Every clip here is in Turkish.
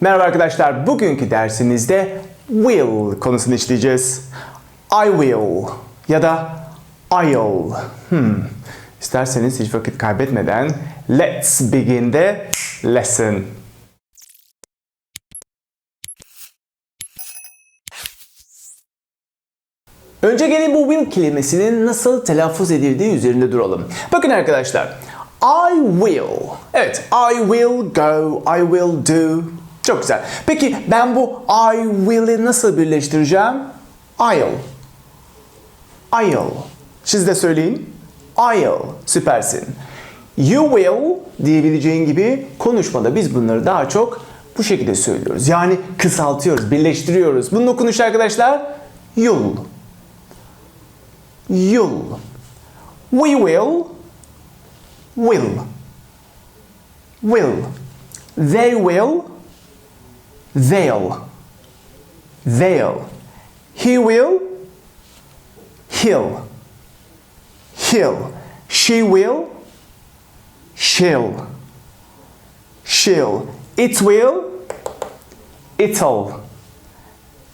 Merhaba arkadaşlar. Bugünkü dersimizde will konusunu işleyeceğiz. I will ya da I'll. Hmm. İsterseniz hiç vakit kaybetmeden let's begin the lesson. Önce gelin bu will kelimesinin nasıl telaffuz edildiği üzerinde duralım. Bakın arkadaşlar. I will. Evet, I will go, I will do. Çok güzel. Peki ben bu I will'i nasıl birleştireceğim? I'll. I'll. Siz de söyleyin. I'll. Süpersin. You will diyebileceğin gibi konuşmada biz bunları daha çok bu şekilde söylüyoruz. Yani kısaltıyoruz, birleştiriyoruz. Bunun okunuşu arkadaşlar you'll. You'll. We will. Will. Will. They will. They'll. They'll. He will. He'll. He'll. She will. She'll. She'll. It will. It'll.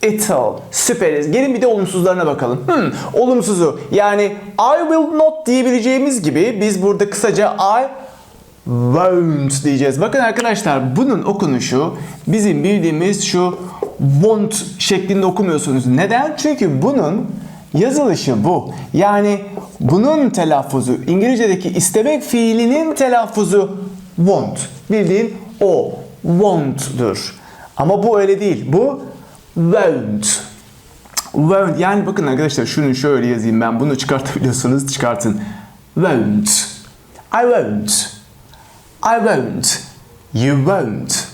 It'll. Süperiz. Gelin bir de olumsuzlarına bakalım. Hmm, olumsuzu. Yani I will not diyebileceğimiz gibi biz burada kısaca I won't diyeceğiz. Bakın arkadaşlar bunun okunuşu bizim bildiğimiz şu won't şeklinde okumuyorsunuz. Neden? Çünkü bunun yazılışı bu. Yani bunun telaffuzu İngilizce'deki istemek fiilinin telaffuzu want. Bildiğin o want'dur. Ama bu öyle değil. Bu won't. Won't. Yani bakın arkadaşlar şunu şöyle yazayım ben. Bunu çıkartabiliyorsanız çıkartın. Won't. I won't. I won't. You won't.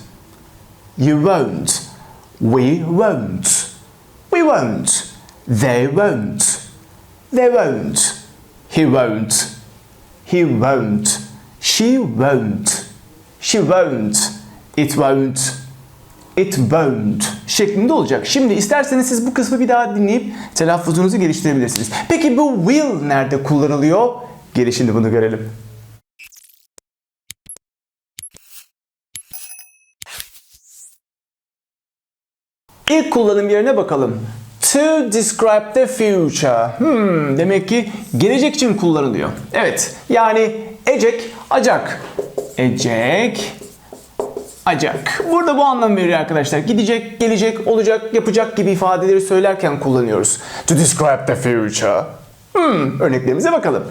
You won't. We won't. We won't. They won't. They won't. He won't. He won't. She won't. She won't. It won't. It won't şeklinde olacak. Şimdi isterseniz siz bu kısmı bir daha dinleyip telaffuzunuzu geliştirebilirsiniz. Peki bu will nerede kullanılıyor? Gelin şimdi bunu görelim. İlk kullanım yerine bakalım. To describe the future. Hmm, demek ki gelecek için kullanılıyor. Evet, yani ecek, acak. Ecek, acak. Burada bu anlam veriyor arkadaşlar. Gidecek, gelecek, olacak, yapacak gibi ifadeleri söylerken kullanıyoruz. To describe the future. Hmm, örneklerimize bakalım.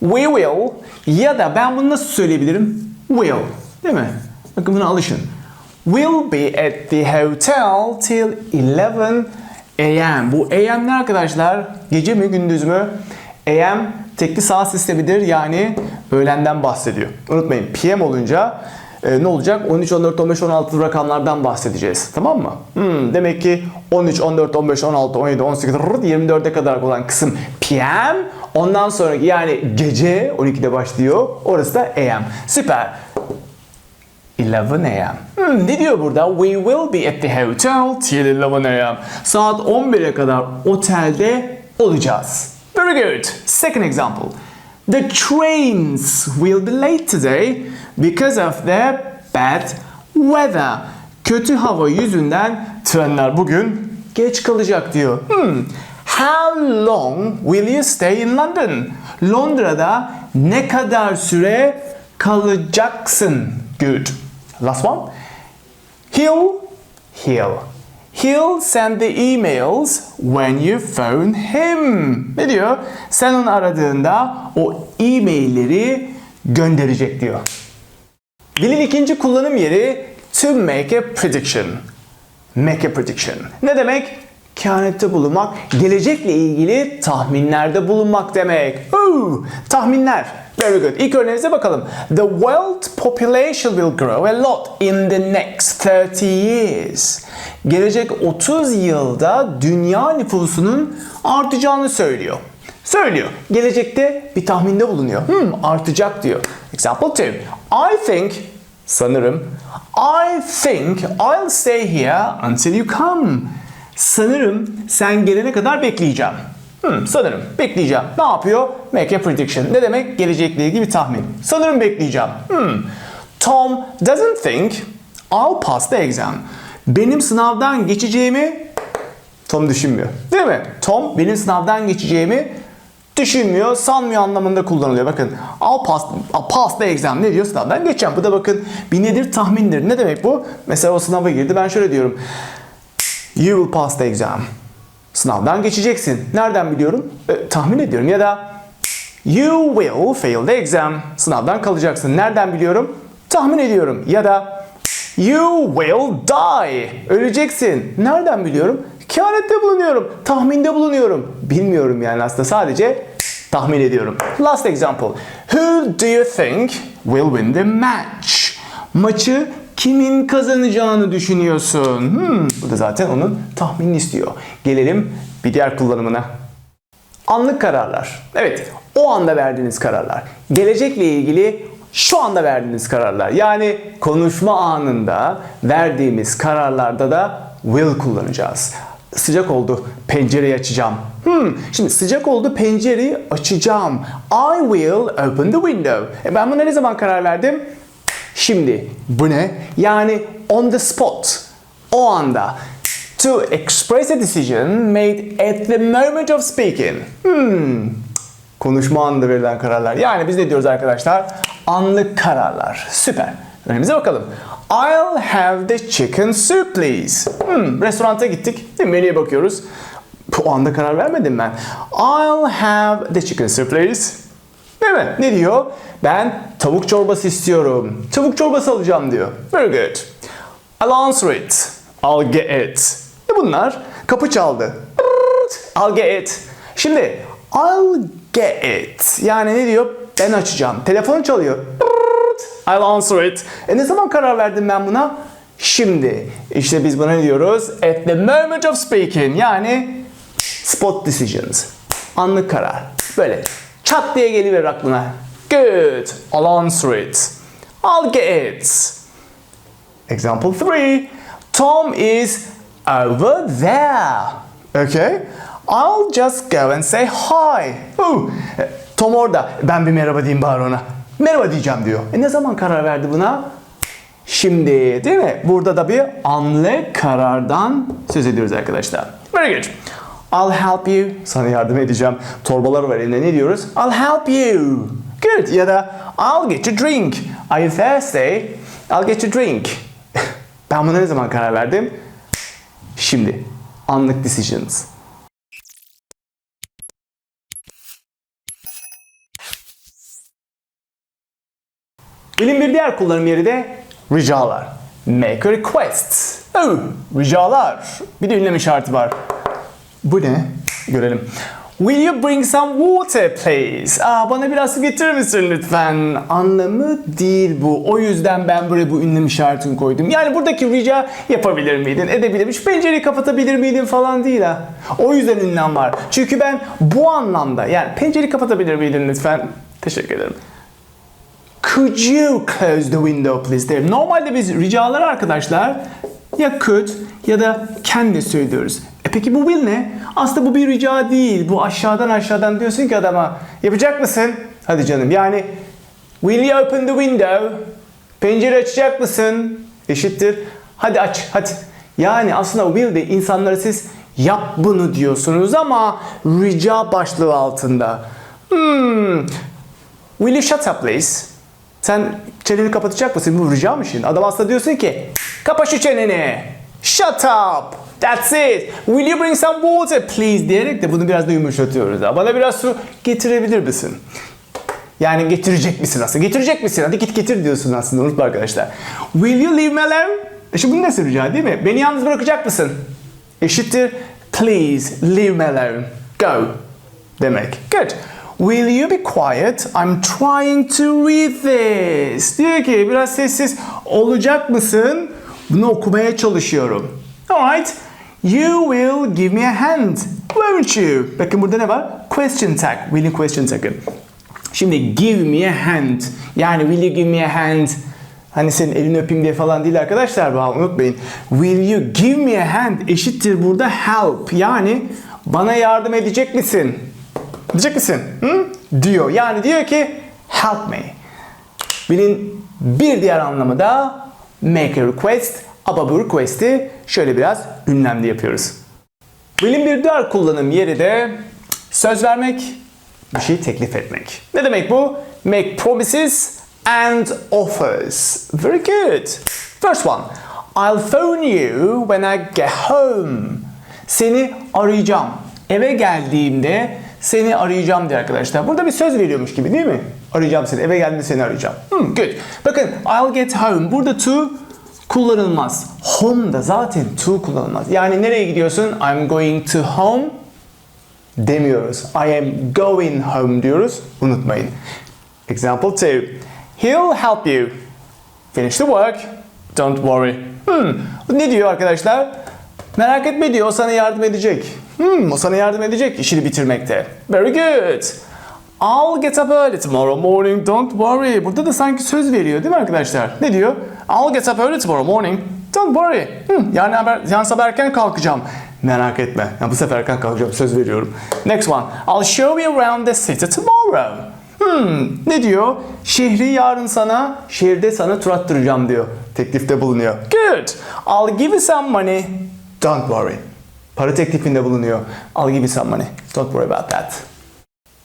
We will ya da ben bunu nasıl söyleyebilirim? Will. Değil mi? Bakın buna alışın. We'll be at the hotel till 11 a.m. Bu a.m. ne arkadaşlar? Gece mi gündüz mü? a.m. tekli saat sistemidir yani öğlenden bahsediyor. Unutmayın PM olunca e, ne olacak? 13, 14, 15, 16 rakamlardan bahsedeceğiz. Tamam mı? Hmm, demek ki 13, 14, 15, 16, 17, 18, 24'e kadar olan kısım PM. Ondan sonraki yani gece 12'de başlıyor. Orası da AM. Süper. 11 a.m. Hmm, ne diyor burada? We will be at the hotel till 11 a.m. Saat 11'e kadar otelde olacağız. Very good. Second example. The trains will be late today because of the bad weather. Kötü hava yüzünden trenler bugün geç kalacak diyor. Hmm. How long will you stay in London? Londra'da ne kadar süre kalacaksın? Good. Last one. He'll, he'll. He'll send the emails when you phone him. Ne diyor? Sen onu aradığında o e-mailleri gönderecek diyor. Dilin ikinci kullanım yeri to make a prediction. Make a prediction. Ne demek? Kehanette bulunmak, gelecekle ilgili tahminlerde bulunmak demek. Ooh, tahminler. Very good. İlk örneğimize bakalım. The world population will grow a lot in the next 30 years. Gelecek 30 yılda dünya nüfusunun artacağını söylüyor. Söylüyor. Gelecekte bir tahminde bulunuyor. Hmm, artacak diyor. Example 2. I think, sanırım, I think I'll stay here until you come. Sanırım sen gelene kadar bekleyeceğim. Hmm, sanırım bekleyeceğim. Ne yapıyor? Make a prediction. Ne demek? Gelecekle ilgili bir tahmin. Sanırım bekleyeceğim. Hmm. Tom doesn't think I'll pass the exam. Benim sınavdan geçeceğimi Tom düşünmüyor. Değil mi? Tom benim sınavdan geçeceğimi düşünmüyor, sanmıyor anlamında kullanılıyor. Bakın I'll pass, I'll pass the exam ne diyor? Sınavdan geçeceğim. Bu da bakın bir nedir? Tahmindir. Ne demek bu? Mesela o sınava girdi. Ben şöyle diyorum. You will pass the exam. Sınavdan geçeceksin. Nereden biliyorum? E, tahmin ediyorum. Ya da You will fail the exam. Sınavdan kalacaksın. Nereden biliyorum? Tahmin ediyorum. Ya da You will die. Öleceksin. Nereden biliyorum? Kehanette bulunuyorum. Tahminde bulunuyorum. Bilmiyorum yani aslında sadece tahmin ediyorum. Last example. Who do you think will win the match? Maçı kimin kazanacağını düşünüyorsun? Hmm, bu da zaten onun tahminini istiyor. Gelelim bir diğer kullanımına. Anlık kararlar. Evet, o anda verdiğiniz kararlar. Gelecekle ilgili şu anda verdiğiniz kararlar. Yani konuşma anında verdiğimiz kararlarda da will kullanacağız. Sıcak oldu, pencereyi açacağım. Hmm, şimdi sıcak oldu, pencereyi açacağım. I will open the window. E ben buna ne zaman karar verdim? Şimdi. Bu ne? Yani on the spot. O anda. To express a decision made at the moment of speaking. Hmm. Konuşma anında verilen kararlar. Yani biz ne diyoruz arkadaşlar? Anlık kararlar. Süper. Önümüze bakalım. I'll have the chicken soup please. Hmm, restoranta gittik. Değil? Menüye bakıyoruz. Bu anda karar vermedim ben. I'll have the chicken soup please. Değil mi? Ne diyor? Ben tavuk çorbası istiyorum. Tavuk çorbası alacağım diyor. Very good. I'll answer it. I'll get it. E bunlar kapı çaldı. I'll get it. Şimdi I'll get it. Yani ne diyor? Ben açacağım. Telefon çalıyor. I'll answer it. E ne zaman karar verdim ben buna? Şimdi. İşte biz buna ne diyoruz? At the moment of speaking. Yani spot decisions. Anlık karar. Böyle çat diye geliverir aklına. Good. I'll answer it. I'll get it. Example 3. Tom is over there. Okay. I'll just go and say hi. Ooh. Tom orada. Ben bir merhaba diyeyim bari ona. Merhaba diyeceğim diyor. E ne zaman karar verdi buna? Şimdi değil mi? Burada da bir anlık karardan söz ediyoruz arkadaşlar. Very good. I'll help you. Sana yardım edeceğim. Torbalar var elinde. Ne diyoruz? I'll help you. Good. Ya da I'll get you drink. Are you thirsty? I'll get you drink. ben buna ne zaman karar verdim? Şimdi. Anlık decisions. Bilim bir diğer kullanım yeri de ricalar. Make a request. Oh, ricalar. Bir de ünlem işareti var. Bu ne? Görelim. Will you bring some water please? Aa, bana biraz su getirir misin lütfen? Anlamı değil bu. O yüzden ben buraya bu ünlem işaretini koydum. Yani buradaki rica yapabilir miydin? Edebilir miydin? Pencereyi kapatabilir miydin falan değil ha. O yüzden ünlem var. Çünkü ben bu anlamda yani pencereyi kapatabilir miydin lütfen? Teşekkür ederim. Could you close the window please derim. Normalde biz ricaları arkadaşlar ya could ya da can söylüyoruz. Peki bu will ne? Aslında bu bir rica değil. Bu aşağıdan aşağıdan diyorsun ki adama yapacak mısın? Hadi canım yani will you open the window? Pencere açacak mısın? Eşittir. Hadi aç hadi. Yani aslında will de insanlara siz yap bunu diyorsunuz ama rica başlığı altında. Hmm. Will you shut up please? Sen çeneni kapatacak mısın? Bu rica mı şimdi? Adam aslında diyorsun ki kapa şu çeneni. Shut up. That's it. Will you bring some water please diyerek de bunu biraz da yumuşatıyoruz. Bana biraz su getirebilir misin? Yani getirecek misin aslında? Getirecek misin? Hadi git getir diyorsun aslında unutma arkadaşlar. Will you leave me alone? E şimdi bu nasıl rica değil mi? Beni yalnız bırakacak mısın? Eşittir please leave me alone. Go demek. Good. Will you be quiet? I'm trying to read this. Diyor ki biraz sessiz olacak mısın? Bunu okumaya çalışıyorum. Alright. You will give me a hand. Won't you? Bakın burada ne var? Question tag. Will'in question tag'ı. Şimdi give me a hand. Yani will you give me a hand? Hani senin elini öpeyim diye falan değil arkadaşlar. Bana unutmayın. Will you give me a hand eşittir burada help. Yani bana yardım edecek misin? Diyecek misin? Hı? Diyor. Yani diyor ki help me. Will'in bir diğer anlamı da make a request ama bu request'i şöyle biraz ünlemli yapıyoruz. Will'in bir diğer kullanım yeri de söz vermek, bir şey teklif etmek. Ne demek bu? Make promises and offers. Very good. First one. I'll phone you when I get home. Seni arayacağım. Eve geldiğimde seni arayacağım diye arkadaşlar. Burada bir söz veriyormuş gibi değil mi? Arayacağım seni. Eve geldiğinde seni arayacağım. Hmm, good. Bakın I'll get home. Burada to kullanılmaz. Home da zaten to kullanılmaz. Yani nereye gidiyorsun? I'm going to home demiyoruz. I am going home diyoruz. Unutmayın. Example 2. He'll help you. Finish the work. Don't worry. Hmm. Ne diyor arkadaşlar? Merak etme diyor. O sana yardım edecek. Hmm. O sana yardım edecek işini bitirmekte. Very good. I'll get up early tomorrow morning. Don't worry. Burada da sanki söz veriyor değil mi arkadaşlar? Ne diyor? I'll get up early tomorrow morning. Don't worry. Hmm. Yarın, haber, yarın sabah erken kalkacağım. Merak etme. Ya bu sefer erken kalkacağım. Söz veriyorum. Next one. I'll show you around the city tomorrow. Hmm, ne diyor? Şehri yarın sana, şehirde sana tur attıracağım diyor. Teklifte bulunuyor. Good. I'll give you some money. Don't worry. Para teklifinde bulunuyor. I'll give you some money. Don't worry about that.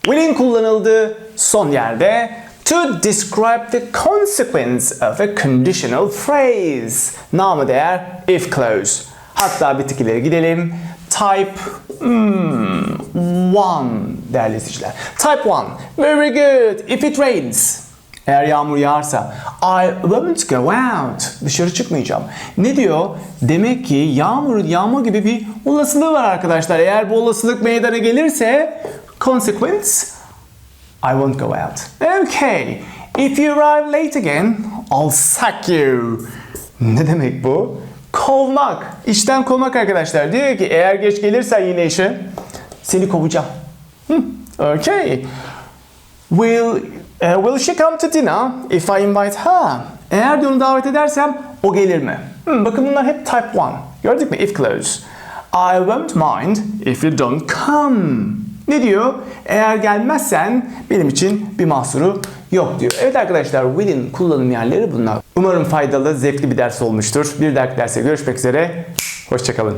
Will'in kullanıldığı son yerde to describe the consequence of a conditional phrase. Namı değer if clause. Hatta bir tık ileri gidelim. Type hmm, one değerli izleyiciler. Type one. Very good. If it rains. Eğer yağmur yağarsa I won't go out. Dışarı çıkmayacağım. Ne diyor? Demek ki yağmur yağma gibi bir olasılığı var arkadaşlar. Eğer bu olasılık meydana gelirse consequence I won't go out. Okay. If you arrive late again, I'll sack you. Ne demek bu? Kovmak. İşten kovmak arkadaşlar. Diyor ki eğer geç gelirsen yine işe seni kovacağım. Hmm, Okay. Will, uh, will she come to dinner if I invite her? Eğer onu davet edersem o gelir mi? Hmm, bakın bunlar hep type 1. Gördük mü? If clause. I won't mind if you don't come. Ne diyor? Eğer gelmezsen benim için bir mahsuru yok diyor. Evet arkadaşlar will'in kullanım yerleri bunlar. Umarım faydalı, zevkli bir ders olmuştur. Bir dahaki derse görüşmek üzere. Hoşçakalın.